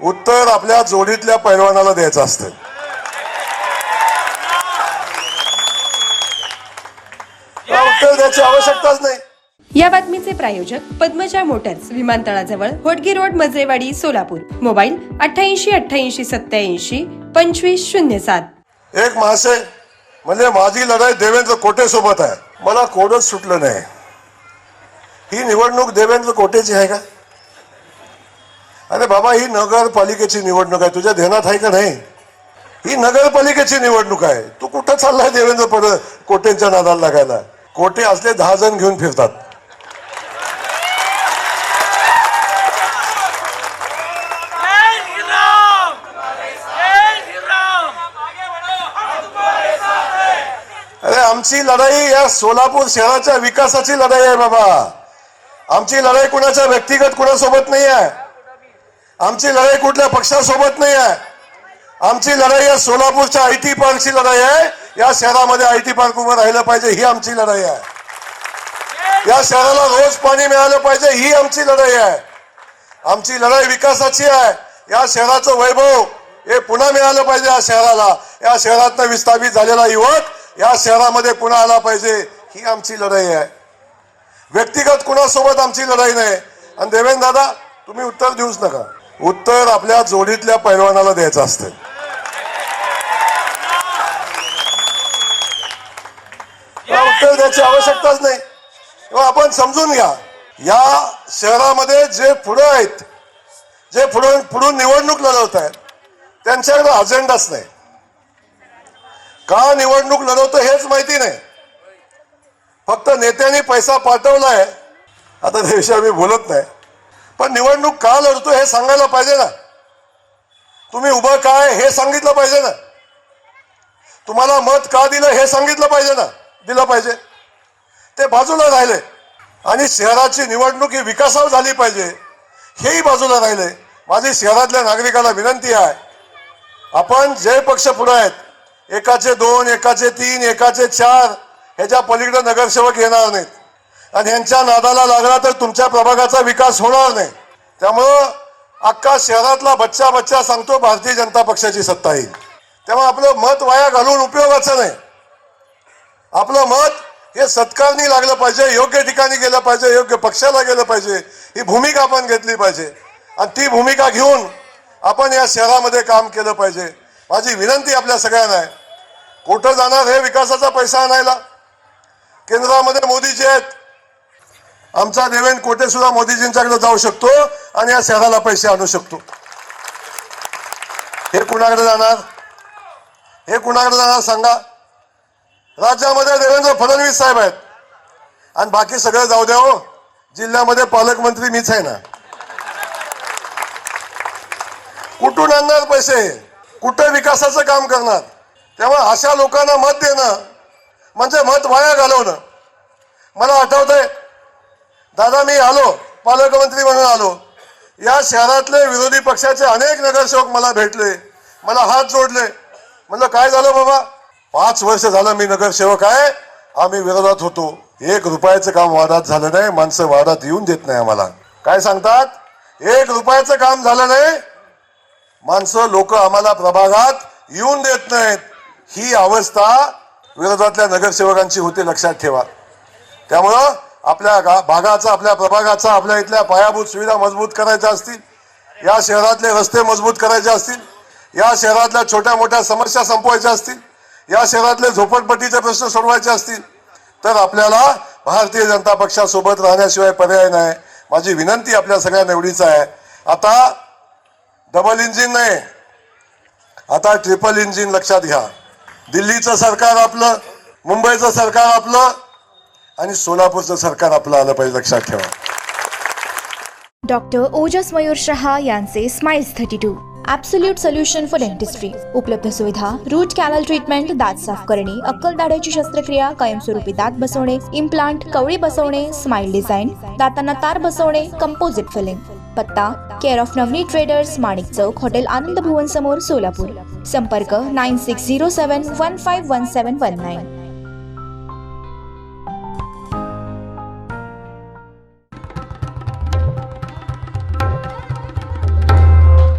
उत्तर आपल्या जोडीतल्या पैलवानाला द्यायचं असतं उत्तर द्यायची आवश्यकताच नाही. या बातमीचे प्रायोजक पद्मजा मोटर्स विमानतळाजवळ होटगी रोड मजरेवाडी सोलापूर. मोबाईल अठ्ठ्याऐंशी अठ्ठ्याऐंशी सत्याऐंशी पंचवीस शून्य सात. एक महाशय म्हणजे माझी लढाई देवेंद्र कोटे सोबत आहे. मला कोडच सुटलं नाही. ही निवडणूक देवेंद्र कोटेची आहे का? अरे बाबा ही नगरपालिकेची निवडणूक आहे. तुझ्या ध्यानात आहे का नाही? ही नगरपालिकेची निवडणूक आहे. तू कुठं चाललाय देवेंद्र पड कोटेंच्या नादाला लागायला? कोटे असले दहा जण घेऊन फिरतात. अरे आमची लढाई या सोलापूर शहराच्या विकासाची लढाई आहे बाबा. आमची लढाई कुणाच्या व्यक्तिगत कुणासोबत नाही आहे? आमची लढाई कुठल्या पक्षासोबत नाही आहे. आमची लढाई या सोलापूरच्या आय टी पार्कची लढाई आहे. या शहरामध्ये आय टी पार्क उभं राहिलं पाहिजे ही आमची लढाई आहे. या शहराला रोज पाणी मिळालं पाहिजे ही आमची लढाई आहे. आमची लढाई विकासाची आहे. या शहराचं वैभव हे पुन्हा मिळालं पाहिजे या शहराला. या शहरातनं विस्थापित झालेला युवक या शहरामध्ये पुन्हा आला पाहिजे ही आमची लढाई आहे. व्यक्तिगत कुणासोबत आमची लढाई नाही. आणि देवेंद्र दादा तुम्ही उत्तर देऊच नका. उत्तर आपल्या जोडीतल्या पैलवानाला द्यायचं असतं उत्तर द्यायची आवश्यकताच नाही. तेव्हा आपण समजून घ्या. या शहरामध्ये जे पुढं आहेत जे पुढून पुढून निवडणूक लढवत आहेत त्यांच्याकडे अजेंडाच नाही. का निवडणूक लढवतो हेच माहिती नाही. फक्त नेत्यांनी पैसा पाठवलाय. आता त्याविषयी आम्ही बोलत नाही. पण निवडणूक का लढतो हे सांगायला पाहिजे ना. तुम्ही उभं काय हे सांगितलं पाहिजे ना. तुम्हाला मत का दिलं हे सांगितलं पाहिजे ना. दिलं पाहिजे. ते बाजूला राहिले. आणि शहराची निवडणूक ही विकासावर झाली पाहिजे. हेही बाजूला राहिले. माझी शहरातल्या नागरिकाला विनंती आहे. आपण जे पक्ष पुढे आहेत एकाचे दोन एकाचे तीन एकाचे चार ह्याच्या पलीकडे नगरसेवक येणार नाहीत आणि यांच्या नादाला लागला तर तुमच्या प्रभागाचा विकास होणार नाही. त्यामुळं अख्खा शहरातला बच्चा बच्चा सांगतो भारतीय जनता पक्षाची सत्ता येईल. तेव्हा आपलं मत वाया घालून उपयोगाचं नाही. आपलं मत हे सत्कारणी लागलं पाहिजे योग्य ठिकाणी गेलं पाहिजे योग्य पक्षाला गेलं पाहिजे ही भूमिका आपण घेतली पाहिजे. आणि ती भूमिका घेऊन आपण या शहरामध्ये काम केलं पाहिजे. माझी विनंती आपल्या सगळ्यांना आहे. कुठं जाणार हे विकासाचा पैसा आणायला? केंद्रामध्ये मोदीजी आहेत. आमचा देवेंद्र कोटे सुद्धा मोदीजींच्याकडे जाऊ शकतो आणि या शहराला पैसे आणू शकतो. हे कुणाकडे जाणार? हे कुणाकडे जाणार सांगा. राज्यामध्ये देवेंद्र फडणवीस साहेब आहेत. आणि बाकी सगळं जाऊ द्या हो. जिल्ह्यामध्ये पालकमंत्री मीच आहे ना. कुठून आणणार पैसे? कुठं विकासाचं काम करणार? तेव्हा अशा लोकांना मत देणं म्हणजे मत वाया घालवणं. मला आठवतंय दादा मी आलो. पालकमंत्री म्हणून आलो. या शहरातले विरोधी पक्षाचे अनेक नगरसेवक मला भेटले. मला हात जोडले. म्हणलं काय झालं बाबा? पाच वर्ष झालं मी नगरसेवक आहे. आम्ही विरोधात होतो. एक रुपयाचं काम वादात झालं नाही. माणसं वादात येऊन देत नाही आम्हाला. काय सांगतात? एक रुपयाचं काम झालं नाही. माणसं लोक आम्हाला प्रभागात येऊन देत नाहीत. ही अवस्था विरोधातल्या नगरसेवकांची होते लक्षात ठेवा. त्यामुळं आपल्या गा भागाचा आपल्या प्रभागाचा आपल्या इथल्या पायाभूत सुविधा मजबूत करायच्या असतील या शहरातले रस्ते मजबूत करायचे असतील या शहरातल्या छोट्या मोठ्या समस्या संपवायच्या असतील या शहरातले झोपडपट्टीचे प्रश्न सोडवायचे असतील तर आपल्याला भारतीय जनता पक्षासोबत राहण्याशिवाय पर्याय नाही. माझी विनंती आपल्या सगळ्यांना एवढीच आहे. आता डबल इंजिन नाही. आता ट्रिपल इंजिन लक्षात घ्या. दिल्लीचं सरकार आपलं मुंबईचं सरकार आपलं आणि सोलापूरचं सरकार आपलं आलं पाहिजे लक्षात ठेवा. डॉक्टर ओजस मयूर शहा यांचे smiles thirty two absolute solution for dentistry उपलब्ध सुविधा रूट कॅनल ट्रीटमेंट दात साफ करणे अक्कल दाढ्याची शस्त्रक्रिया कायमस्वरूपी दात बसवणे इम्प्लांट कवळी बसवणे स्माइल डिझाईन दातांना तार बसवणे कंपोजिट फिलिंग पत्ता care of Navani traders Manik Chowk hotel Anand Bhuvan समोर सोलापूर. संपर्क nine six zero seven one five one seven one nine.